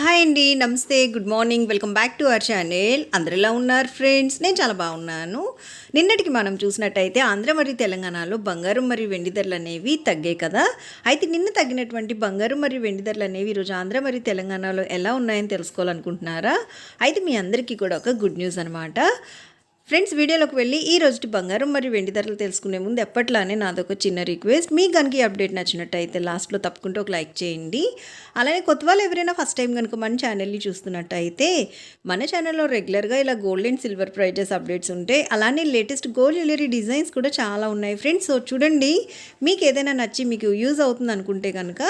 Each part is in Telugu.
హాయ్ అండి నమస్తే good morning welcome back to our channel. అందరు ఎలా ఉన్నారు ఫ్రెండ్స్? నేను చాలా బాగున్నాను. నిన్నటికి మనం చూసినట్టయితే ఆంధ్ర మరియు తెలంగాణలో బంగారం మరియు వెండి ధరలు అనేవి తగ్గాయి కదా? అయితే నిన్న తగ్గినటువంటి బంగారం మరియు వెండి ధరలు అనేవి ఈరోజు ఆంధ్ర మరియు తెలంగాణలో ఎలా ఉన్నాయని తెలుసుకోవాలనుకుంటున్నారా? అయితే మీ అందరికీ కూడా ఒక గుడ్ న్యూస్ అనమాట ఫ్రెండ్స్ వీడియోలోకి వెళ్ళి ఈ రోజు బంగారం మరియు వెండి ధరలు తెలుసుకునే ముందు ఎప్పట్లానే నాదొక చిన్న రిక్వెస్ట్ మీకు కనుక ఈ అప్డేట్ నచ్చినట్టయితే లాస్ట్లో తప్పకుండా ఒక లైక్ చేయండి. అలానే కొత్త వాళ్ళు ఎవరైనా ఫస్ట్ టైం కనుక మన ఛానల్ని చూస్తున్నట్టయితే మన ఛానల్లో రెగ్యులర్గా ఇలా gold and silver prizes updates ఉంటాయి అలానే లేటెస్ట్ గోల్డ్ జ్యువెలరీ డిజైన్స్ కూడా చాలా ఉన్నాయి. ఫ్రెండ్స్ సో చూడండి మీకు ఏదైనా నచ్చి మీకు యూజ్ అవుతుంది అనుకుంటే కనుక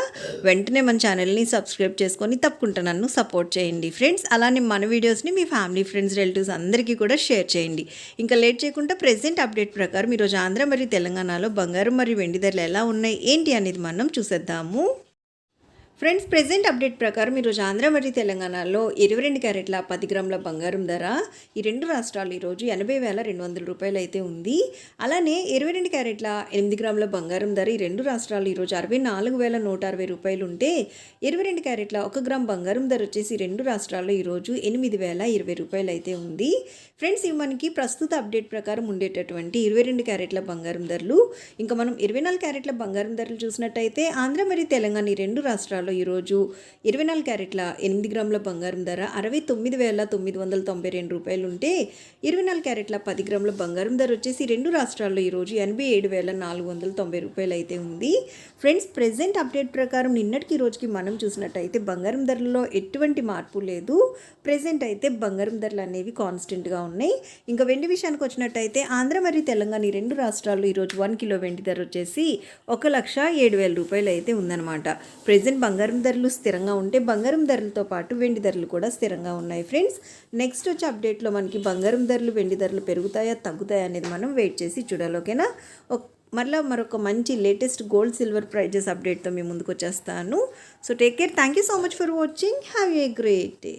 వెంటనే మన ఛానల్ని సబ్స్క్రైబ్ చేసుకొని తప్పకుండా నన్ను సపోర్ట్ చేయండి. ఫ్రెండ్స్ అలానే మన వీడియోస్ని మీ ఫ్యామిలీ ఫ్రెండ్స్ రిలేటివ్స్ అందరికీ కూడా షేర్ చేయండి. ఇంకా లేట్ చేయకుండా ప్రెసెంట్ అప్డేట్ ప్రకారం ఈరోజు ఆంధ్ర మరియు తెలంగాణలో బంగారం మరియు వెండి ధరలు ఎలా ఉన్నాయి? ఏంటి అనేది మనం చూసేద్దాము. ఫ్రెండ్స్ ప్రెసెంట్ అప్డేట్ ప్రకారం ఈరోజు ఆంధ్ర మరియు తెలంగాణలో ఇరవై రెండు క్యారెట్ల పది గ్రాముల బంగారం ధర. ఈ రెండు రాష్ట్రాలు ఈరోజు ఎనభై వేల రెండు వందల రూపాయలు అయితే ఉంది. అలానే ఇరవై రెండు క్యారెట్ల ఎనిమిది గ్రాముల బంగారం ధర ఈ రెండు రాష్ట్రాలు ఈరోజు అరవై నాలుగు వేల నూట అరవై రూపాయలు ఉంటే ఇరవై రెండు క్యారెట్ల ఒక గ్రామ్ బంగారం ధర వచ్చేసి రెండు రాష్ట్రాల్లో ఈరోజు ఎనిమిది వేల ఇరవై రూపాయలు అయితే ఉంది. ఫ్రెండ్స్ ఇవి మనకి ప్రస్తుత అప్డేట్ ప్రకారం ఉండేటటువంటి ఇరవై రెండు క్యారెట్ల బంగారం ధరలు. ఇంకా మనం ఇరవై నాలుగు క్యారెట్ల బంగారం ధరలు చూసినట్టయితే ఆంధ్ర మరియు తెలంగాణ ఈ రెండు రాష్ట్రాలు రాష్ట్రాల్లో ఈరోజు ఇరవై నాలుగు క్యారెట్ల ఎనిమిది గ్రాముల బంగారం ధర అరవై తొమ్మిది వేల తొమ్మిది వందల తొంభై రెండు రూపాయలు ఉంటే ఇరవై నాలుగు క్యారెట్ల పది గ్రాముల బంగారం ధర వచ్చేసి రెండు రాష్ట్రాల్లో ఈరోజు ఎనభై ఏడు వేల నాలుగు వందల తొంభై రూపాయలు అయితే ఉంది. ఫ్రెండ్స్ ప్రెసెంట్ అప్డేట్ ప్రకారం నిన్నటికి రోజుకి మనం చూసినట్టయితే బంగారం ధరల్లో ఎటువంటి మార్పు లేదు. ప్రెసెంట్ అయితే బంగారం ధరలు అనేవి కాన్స్టెంట్గా ఉన్నాయి. ఇంకా వెండి విషయానికి వచ్చినట్టయితే ఆంధ్ర మరియు తెలంగాణ ఈ రెండు రాష్ట్రాల్లో ఈరోజు వన్ కిలో వెండి ధర వచ్చేసి ఒక లక్ష ఏడు వేల రూపాయలు అయితే ఉందన్నమాట. ప్రెసెంట్ బంగారం బంగారం ధరలు స్థిరంగా ఉంటే బంగారం ధరలతో పాటు వెండి ధరలు కూడా స్థిరంగా ఉన్నాయి ఫ్రెండ్స్. నెక్స్ట్ వచ్చే అప్డేట్లో మనకి బంగారం ధరలు వెండి ధరలు పెరుగుతాయా తగ్గుతాయా అనేది మనం వెయిట్ చేసి చూడాలి ఓకేనా? మరలా మరొక మంచి లేటెస్ట్ గోల్డ్ సిల్వర్ ప్రైజెస్ అప్డేట్తో మీ ముందుకు వచ్చేస్తాను. So take care thank you so much for watching have a great day